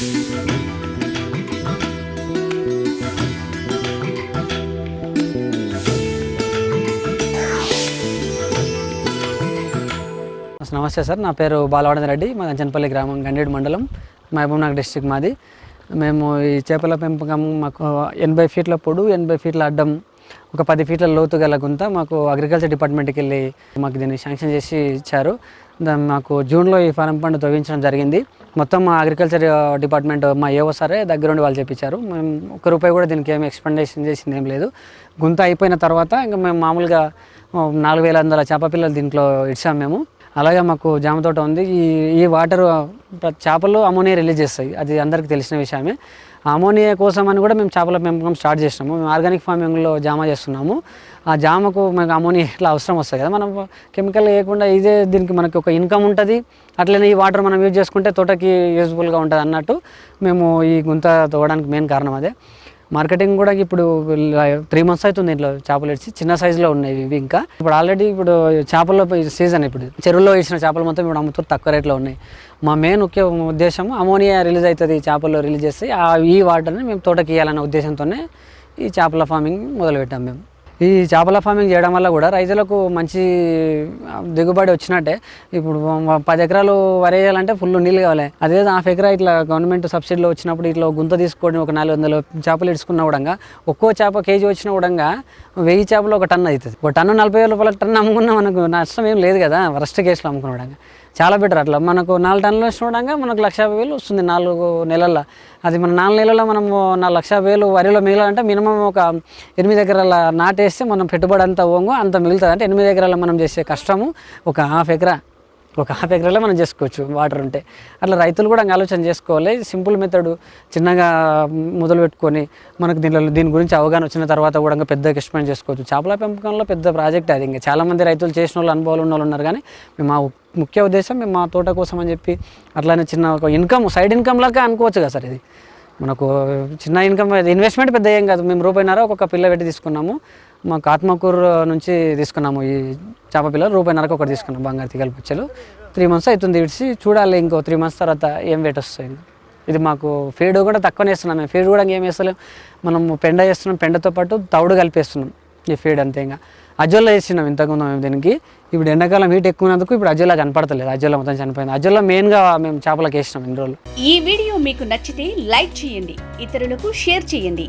నమస్తే సార్ నా పేరు బాలవాడన రెడ్డి మా అంచనపల్లి గ్రామం గండేడు మండలం మహబూబ్నగర్ డిస్టిక్ మాది. మేము ఈ చేపల పెంపకం మాకు ఎనభై ఫీట్ల పొడు ఎనభై ఫీట్ల అడ్డం ఒక పది ఫీట్ల లోతు గల గుంత మాకు అగ్రికల్చర్ డిపార్ట్మెంట్కి వెళ్ళి మాకు దీన్ని శాంక్షన్ చేసి ఇచ్చారు. మాకు జూన్లో ఈ ఫారం పండు తొవ్వించడం జరిగింది. మొత్తం మా అగ్రికల్చర్ డిపార్ట్మెంట్ uh, మా ఏవో సరే దగ్గరుండి వాళ్ళు చెప్పించారు మేము ఒక్క రూపాయి కూడా దీనికి ఏమి ఎక్స్పెండేషన్ చేసింది ఏం లేదు. గుంత అయిపోయిన తర్వాత ఇంకా మేము మామూలుగా నాలుగు వేల వందల చేప పిల్లలు దీంట్లో ఇచ్చాము మేము. అలాగే మాకు జామ తోట ఉంది. ఈ ఈ వాటర్ చేపలు అమోనియా రిలీజ్ చేస్తాయి. అది అందరికీ తెలిసిన విషయమే. అమోనియా కోసం అని కూడా మేము చేపల పెంపకం స్టార్ట్ చేసినాము. మేము ఆర్గానిక్ ఫార్మింగ్లో జామ చేస్తున్నాము. ఆ జామకు మనకు అమోనియా ఇట్లా అవసరం వస్తుంది కదా. మనం కెమికల్ వేయకుండా ఇదే దీనికి మనకి ఒక ఇన్కమ్ ఉంటుంది. అట్లనే ఈ వాటర్ మనం యూజ్ చేసుకుంటే తోటకి యూజ్ఫుల్గా ఉంటుంది అన్నట్టు మేము ఈ గుంత తోవడానికి మెయిన్ కారణం అదే. మార్కెటింగ్ కూడా ఇప్పుడు త్రీ మంత్స్ అవుతుంది ఇంట్లో చేపలు ఇచ్చి చిన్న సైజులో ఉన్నాయి ఇవి ఇంకా. ఇప్పుడు ఆల్రెడీ ఇప్పుడు చేపల్లో సీజన్ ఇప్పుడు. చెరువులో ఇచ్చిన చేపలు మొత్తం ఇప్పుడు అమ్ముతూ తక్కువ రేట్లో ఉన్నాయి. మా మెయిన్ ముఖ్య ఉద్దేశం అమోనియా రిలీజ్ అవుతుంది చేపల్లో రిలీజ్ చేస్తే ఆ ఈ వాటర్ని మేము తోటకి ఇవ్వాలనే ఉద్దేశంతోనే ఈ చేపల ఫార్మింగ్ మొదలుపెట్టాం మేము. ఈ చేపల ఫార్మింగ్ చేయడం వల్ల కూడా రైతులకు మంచి దిగుబడి వచ్చినట్టే. ఇప్పుడు పది ఎకరాలు వరి వేయాలంటే ఫుల్ నీళ్ళు కావాలి. అదే హాఫ్ ఎకరా ఇట్లా గవర్నమెంట్ సబ్సిడీలో వచ్చినప్పుడు ఇట్లా గుంత తీసుకొని ఒక నాలుగు వందలు చేపలు ఇడుచుకున్న కూడా ఒక్కో చేప కేజీ వచ్చిన కూడా వెయ్యి చేపలు ఒక టన్ అవుతుంది. ఒక టన్ను నలభై వేల రూపాయల టన్ను అమ్ముకున్నా మనకు నష్టం ఏం లేదు కదా వరస్ట్ కేసులో అమ్ముకున్న చాలా బెటర్ అట్లా. మనకు నాలుగు టన్నులు వచ్చిన మనకు లక్ష యాభై వేలు వస్తుంది నాలుగు నెలల్లో. అది మన నాలుగు నెలల్లో మనం నాలుగు లక్ష యాభై వేలు వరిలో మిగిలాలంటే మినిమం ఒక ఎనిమిది ఎకరాల చేస్తే మనం పెట్టుబడి అంత ఓంగు అంత మిగులుతుంది. అంటే ఎనిమిది ఎకరాల మనం చేసే కష్టము ఒక హాఫ్ ఎకరా ఒక హాఫ్ ఎకరాలో మనం చేసుకోవచ్చు వాటర్ ఉంటే. అట్లా రైతులు కూడా ఆలోచన చేసుకోవాలి. సింపుల్ మెథడ్ చిన్నగా మొదలు పెట్టుకొని మనకు దీనిలో దీని గురించి అవగాహన వచ్చిన తర్వాత కూడా ఇంకా పెద్ద ఎక్స్పెండ్ చేసుకోవచ్చు. చేపల పెంపకంలో పెద్ద ప్రాజెక్ట్ అది. ఇంకా చాలామంది రైతులు చేసిన వాళ్ళు అనుభవాలు ఉన్న వాళ్ళు ఉన్నారు కానీ మేము మా ముఖ్య ఉద్దేశం మేము మా తోట కోసం అని చెప్పి అట్లానే చిన్న ఒక ఇన్కమ్ సైడ్ ఇన్కమ్ లాగా అనుకోవచ్చు కదా సార్ ఇది. మనకు చిన్న ఇన్కమ్ ఇన్వెస్ట్మెంట్ పెద్ద ఏం కాదు. మేము రూపాయిన్నర ఒక్కొక్క పిల్ల పెట్టి తీసుకున్నాము. మాకు ఆత్మకూరు నుంచి తీసుకున్నాము ఈ చేప పిల్లలు రూపాయిన్నరకు ఒకటి తీసుకున్నాం బంగారు తీగల పచ్చలు. త్రీ మంత్స్ అవుతుంది ఇడిచి చూడాలి ఇంకో త్రీ మంత్స్ తర్వాత ఏం వెయిట్ వస్తుంది. ఇది మాకు ఫీడ్ కూడా తక్కువనే వేస్తున్నాం మేము. ఫీడ్ కూడా ఏం వేస్తలేం. మనం పెండ వేస్తున్నాం పెండతో పాటు తౌడు కలిపేస్తున్నాం ఈ ఫీడ్ అంతే ఇంకా. అజోలా వేసినాం ఇంతకుముందు మేము దీనికి. ఇప్పుడు ఎండాకాలం హీట్ ఎక్కువ ఉన్నందుకు ఇప్పుడు అజోలా కనపడతలేదు. అజోల్లో మొత్తం చనిపోయింది. అజోలా మెయిన్గా మేము చేపలకు వేసినాం ఇన్ని రోజులు. ఈ వీడియో మీకు నచ్చితే లైక్ చేయండి ఇతరులకు షేర్ చేయండి.